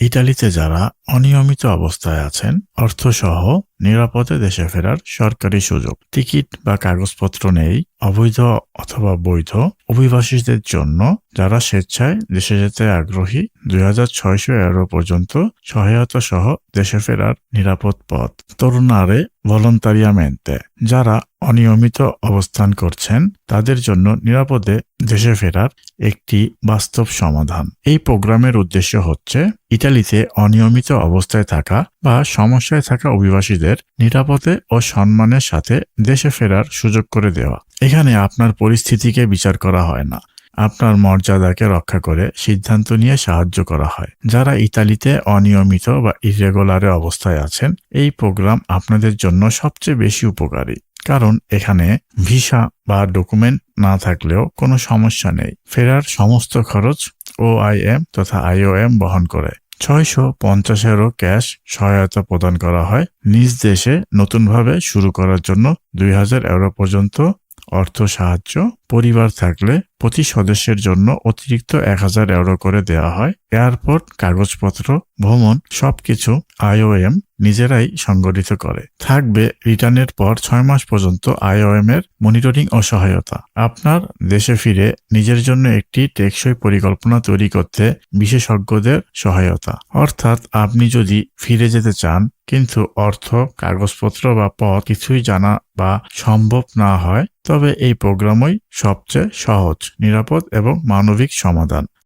ইটালিতে যারা অনিয়মিত অবস্থায় আছেন অর্থসহ নিরাপদে দেশে ফেরার সরকারি সুযোগ। টিকিট বা কাগজপত্র নেই, অবৈধ অথবা বৈধ অভিবাসীদের জন্য যারা স্বেচ্ছায় দেশে যেতে আগ্রহী দুই হাজার ছয়শো এগারো পর্যন্ত সহায়তা সহ দেশে ফেরার নিরাপদ পথ। তরুণারে ভলন্তারিয়ামেন্তে যারা অনিয়মিত অবস্থান করছেন, তাদের জন্য নিরাপদে দেশে ফেরার একটি বাস্তব সমাধান। এই প্রোগ্রামের উদ্দেশ্য হচ্ছে ইতালিতে অনিয়মিত অবস্থায় থাকা বা সমস্যায় থাকা অভিবাসীদের নিরাপদে ও সম্মানের সাথে দেশে ফেরার সুযোগ করে দেওয়া। এখানে আপনার পরিস্থিতিকে বিচার করা হয় না। আপনার মর্যাদাকে রক্ষা করে সিদ্ধান্ত নিয়ে সাহায্য করা হয়। যারা ইতালিতে অনিয়মিত বা ইরেগুলারে অবস্থায় আছেন, এই প্রোগ্রাম আপনাদের জন্য সবচেয়ে বেশি উপকারী। কারণ এখানে ভিসা বা ডকুমেন্ট না থাকলেও কোনো সমস্যা নেই। ফেরার সমস্ত খরচ ওআইএম তথা আইওএম বহন করে। ছয়শো পঞ্চাশেরও ক্যাশ সহায়তা প্রদান করা হয়। নিজ দেশে নতুনভাবে শুরু করার জন্য দুই হাজার এগারো পর্যন্ত অর্থ সাহায্য পরিবার থাকলে প্রতি সদস্যের জন্য অতিরিক্ত এক হাজার ইউরো করে দেওয়া হয়। এয়ারপোর্ট, কাগজপত্র, ভ্রমণ সবকিছু আইওএম নিজেরাই সংগঠিত করে। থাকবে রিটার্নের পর ছয় মাস পর্যন্ত আইওএম এর মনিটরিং ও সহায়তা আপনার দেশে ফিরে নিজের জন্য একটি টেকসই পরিকল্পনা তৈরি করতে বিশেষজ্ঞদের সহায়তা। অর্থাৎ আপনি যদি ফিরে যেতে চান, কিন্তু অর্থ, কাগজপত্র বা পথ কিছুই জানা বা সম্ভব না হয়, তবে এই প্রোগ্রামই সবচেয়ে সহজ নিরাপদ এবং মানবিক সমাধান।